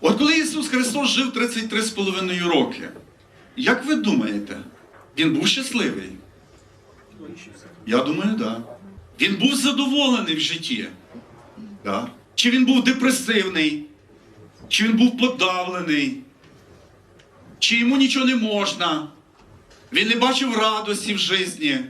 От коли Ісус Христос жив 33,5 роки, як ви думаєте, Він був щасливий? Я думаю, так. Да. Він був задоволений в житті. Да. Чи він був депресивний, чи він був подавлений, чи йому нічого не можна, він не бачив радості в житті.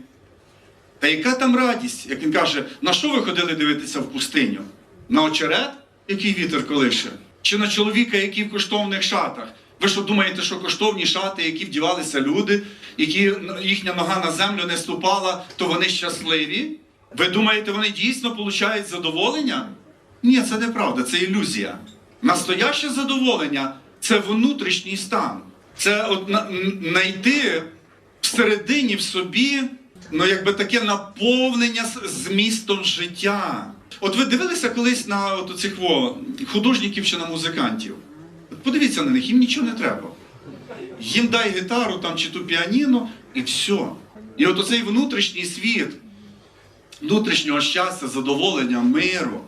Та яка там радість, як він каже, на що ви ходили дивитися в пустиню? На очерет, який вітер колише? Чи на чоловіка, який в коштовних шатах? Ви що думаєте, що коштовні шати, які вдівалися люди, які їхня нога на землю не ступала, то вони щасливі? Ви думаєте, вони дійсно получають задоволення? Ні, це неправда, це ілюзія. Настояще задоволення це внутрішній стан. Це от знайти всередині в собі ну, якби таке наповнення змістом життя. От ви дивилися колись на от цих художників чи на музикантів? Подивіться на них, їм нічого не треба. Їм дай гітару там, чи ту піаніно, і все. І от оцей внутрішній світ, внутрішнього щастя, задоволення, миру,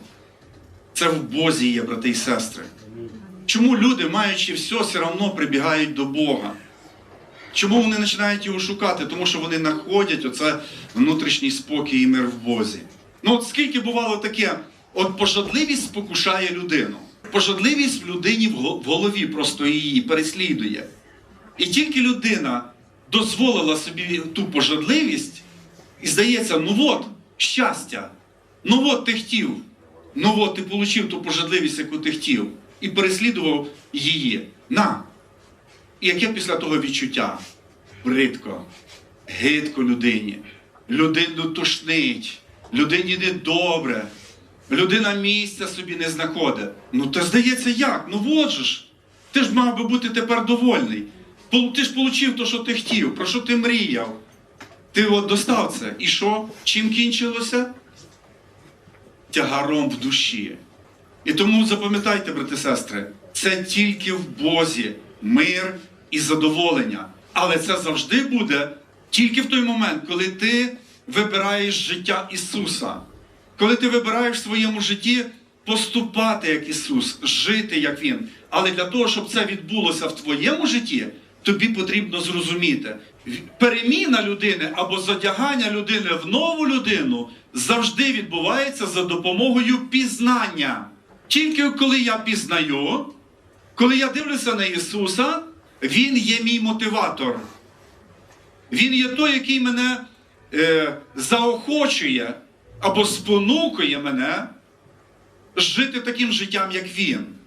це в Бозі є, брати і сестри. Чому люди, маючи все, все одно прибігають до Бога? Чому вони починають його шукати? Тому що вони знаходять оце внутрішній спокій і мир в Бозі. Ну от скільки бувало таке, от пожадливість спокушає людину. Пожадливість в людині в голові просто її переслідує. І тільки людина дозволила собі ту пожадливість, і здається, ну от, щастя, ну от ти хотів, ну от ти отримав ту пожадливість, яку ти хотів, і переслідував її. На, і яке після того відчуття? Бридко, гидко людині. Людину тушнить, людині недобре, людина місця собі не знаходить. Ну то здається, як? Ну от же ж. Ти ж мав би бути тепер довольний. Ти ж отримав те, що ти хотів, про що ти мріяв. Ти от достав це. І що? Чим кінчилося? Тягаром в душі. І тому запам'ятайте, брати сестри, це тільки в Бозі мир і задоволення. Але це завжди буде тільки в той момент, коли ти вибираєш життя Ісуса, коли ти вибираєш в своєму житті поступати як Ісус, жити як Він. Але для того, щоб це відбулося в твоєму житті, тобі потрібно зрозуміти, переміна людини або задягання людини в нову людину завжди відбувається за допомогою пізнання. Тільки коли я пізнаю, коли я дивлюся на Ісуса, Він є мій мотиватор. Він є той, який мене е, заохочує або спонукує мене жити таким життям, як Він.